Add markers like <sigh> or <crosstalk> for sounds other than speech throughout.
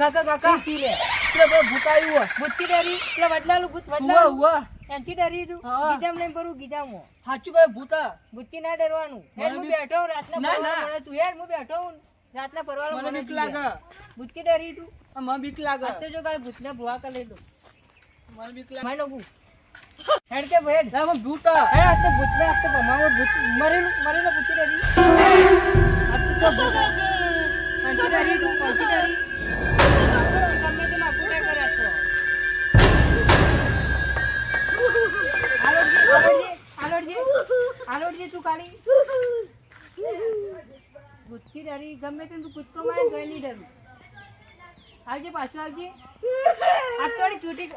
કાકા કાકા. પી લે એટલે ભૂકાયું ભૂતથી ડરી? એટલે વડલાલું ભૂત વડલાલું. હુવા એનથી ડરી તું? ગીજામ નહીં ભરું ગીજામો સાચું કહે ભૂતા. ભૂતથી ના ડરવાનું. હેર હું બેઠો રાતના ના મને તું. હેર મુ બેઠો હું રાતના પરવાળો મને બીક લાગે. ભૂતથી ડરી તું. મને બીક લાગે. તો જો કાલ ભૂતને ભૂવા કરી દો મને બીક લાગે. મને હેડ કે હેડ. ના, મને હે આ તો ભૂતને આ તો ભમાવો ભૂત. મરેલું મરેલું ભૂતથી ડરી આ તો જો ભૂત. કંચી ડરી તું કંચી ડરી ગમે તે માં પૂરા કરે છો આલોડજી આલોડજી આલોડજી આલોડજી તું કાળી ભૂતથી ડરી ગમે તે તું કૂદકો મારે તો નહીં ડરું. આવજે પાછું આવજે. <laughs> અત્યારની ચૂંટી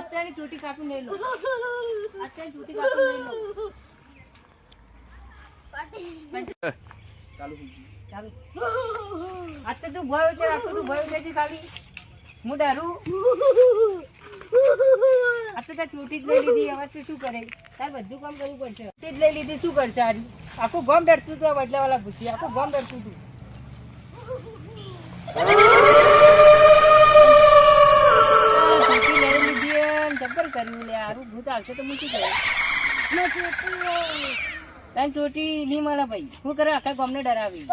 અત્યારની ચૂંટી કાપી નહીં લો. અત્યારની ચૂંટી કાપી લઈ લો. ચાલુ તું ભય છે આખું તું ભય છે ખાલી. હું તો તાર ચૂંટી જ લઈ લીધી હવે તું શું કરે? તાર બધું કામ કરવું પડશે. ચૂંટી જ લઈ લીધી શું કરશે આરી? આખું ગામ ડરતું તું આ બદલાવાળા ભૂસી આખું ગમ ડરતું તું. કર્યું લે આરું ભૂત આવશે તો મૂકી કરું તારી ચોટી નહીં મળે ભાઈ. શું કરે આખા ગામને ડરાવી?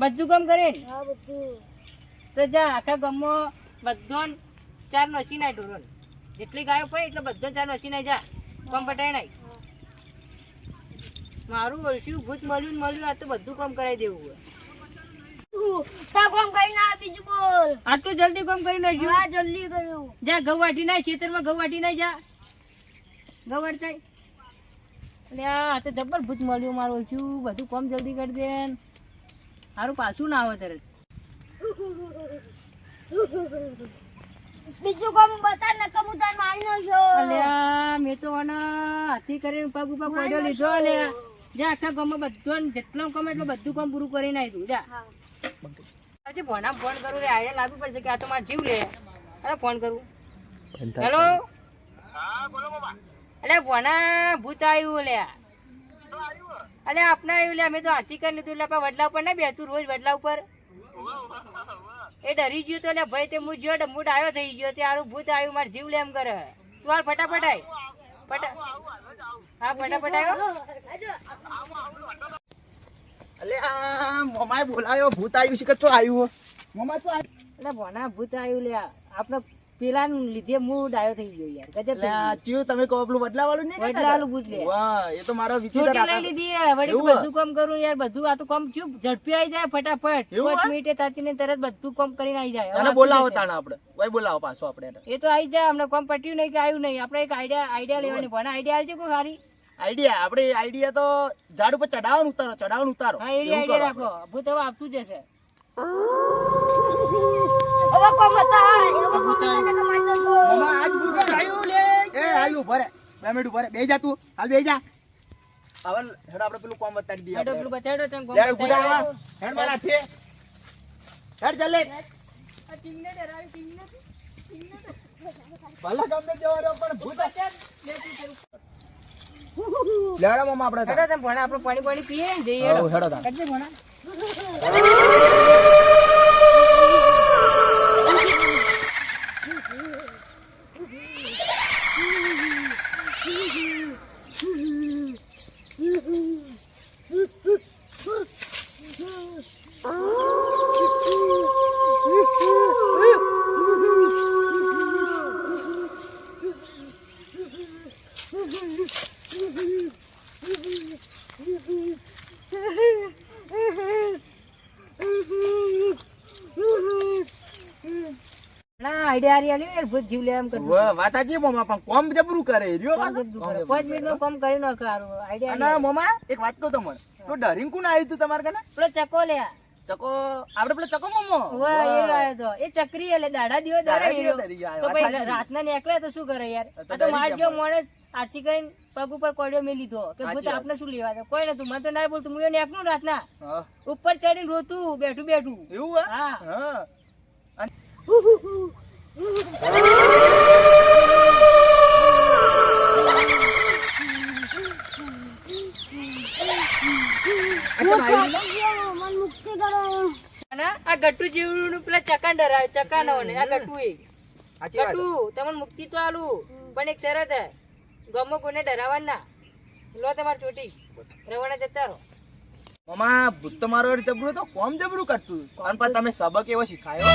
બધું કામ કરે. ને? તો જા આખા ગામમાં બધો ચાર નસી નાય ઢોરણ જેટલી ગાયો પડે એટલે બધો ચાર નસી નાય જા. કામ પટાય નાય. મારું ઓળશ્યું ભૂત મળ્યું મળ્યું આ તો બધું કામ કરાવી દેવું હોય. આટલું જલ્દી કોમ કરી નાખ્યું જલ્દી કર્યું. જા ઘઉં વાટી નાય ખેતરમાં ઘઉં વાટી નાય જા. ઘઉં વાટતા એટલે આ તો જબ્બર ભૂત મળ્યું મારું છું બધું કોમ જલ્દી કરી દે ને. સારું પાછું ના આવે તરત. બીજું કોમ બતા ને ઉતાર મારી નાખશો અલ્યા મેં તો આને હાથી કરીને પગ ઉપર પડ્યો લીધો અલ્યા જા આખા ગામમાં બધું જેટલો કામ એટલું બધું કામ પૂરું કરીને આવ્યું જા. આજે ભોના ફોન કરું રે આયે લાગુ પડશે કે આ તો મારે જીવ લે અરે ફોન કરું હેલો અલે ભોના ભૂત આવ્યું લે અલે આપને આવ્યું લે મેં તો હાથી કરી લીધું એટલે વડલા ઉપર ના બેતું રોજ વડલા ઉપર એ ડરી ગયો તો લે ભાઈ તે હું જો ડમુટ આવ્યો થઈ ગયો તે હારું ભૂત આવ્યું મારે જીવ લે એમ કરે તું હાલ ફટાફટ આય ફટા હા ફટાફટ આવ્યો અલે આ મોમાએ બોલાયો ભૂત આવ્યું છે કે તો આવ્યું મોમા તો એટલે ભણા ભૂત આવ્યું લે. આપણે પેલા લીધે હું ડાયો થઈ ગયો યાર ગજબ ચિયું તમે કહો પેલું બદલા નહીં વડલા ભૂત લે. વાહ એ તો મારો વિચિત્ર છૂટી લઈ લીધી વળી બધું કામ કરું યાર બધું આ તો કામ ચૂપ ઝડપી આવી જાય ફટાફટ. એવું પાંચ હે? મિનિટે તાતીને તરત બધું કામ કરીને આવી જાય. બોલાવો. તાણે આપણે. કોઈ બોલાવો પાછો આપણે એ તો આવી જાય કામ પટ્યું નહીં કે આવ્યું નહીં. આપણે એક આઈડિયા આઈડિયા લેવાની. ભણા આઈડિયા આવશે કોઈ સારી આઈડિયા આપણે આઈડિયા તો ઝાડ ઉપર ચડાવવાનું ઉતારો ચડાવવાનું ઉતારો. હા એડી આઈડિયા રાખો. ભૂત હવે આવતું જશે હવે કોમ હતા હવે કોમ બતા ને મારી નાખશો મોમા આજ ભૂત આવ્યું લે. એ આવ્યું ભરે. બે મિનિટ ભરે બે જા તું. હાલ બે જા. હવે હેડ આપણે પેલું કોમ બતાડી દઈએ હેડ પેલું બતાડો તમે કામ હેડ ગુડા હેડ મારા છે હેડ જલ્દી. આ ચિંગને ડરાવી, ચીંગને. ભલા ગામને જવાનો પણ ભૂત બચાવ, લે તું કરું. લેવડા મામા આપણે હેડો તમે ભણા આપણે પાણી પાણી પીએ ને જઈએ હેડો. હવ, હેડો તાણ. કરજે ભણા ના આઈડિયા હારી આલ્યો યાર ભૂત જીવ લે એમ કરતું વાહ, વાતાજી મોમા પણ કોમ જબરું કરે રહ્યો કોણ જબરું કરે? કોમ કરી નાખે. આઈડિયા અને મોમા એક વાત કહું તમને. તો ડરિંગ કોણ આવ્યું તું તમારે કને પેલો ચકો લે ચકો આપણે પેલો ચકો મોમો? વાહ, એ આવ્યો તો. એ ચક્રી એટલે દાડા દિવસ દાડા. તો ભાઈ. રાતના નીકળે તો શું કરે યાર? આ તો માર ગયા જેવો માણસ આથી કરીને પગ ઉપર કોડિયો મેલી લીધો. કે ભૂત આપને શું લેવા દે કોઈ નતું. મને તો ના બોલતું. હું એને એકનું રાતના. ઉપર ચડીને રોતું બેઠું બેઠું. એવું હા? હા. અને આ ગટ્ટુ જેવડું પેલા ચકાન ડરાવે ચકાનો ને આ ગટ્ટુ એ. ગટ્ટુ તમને મુક્તિ તો આલું પણ એક શરત હે ગમો કોને ડરાવવા ના લો તમારી ચોટી રવાના જતા રહો. મામા ભૂત તમારો મારો જબરું તો કોમ જબરું કરતું અને પણ તમે સબક એવો શીખાયો.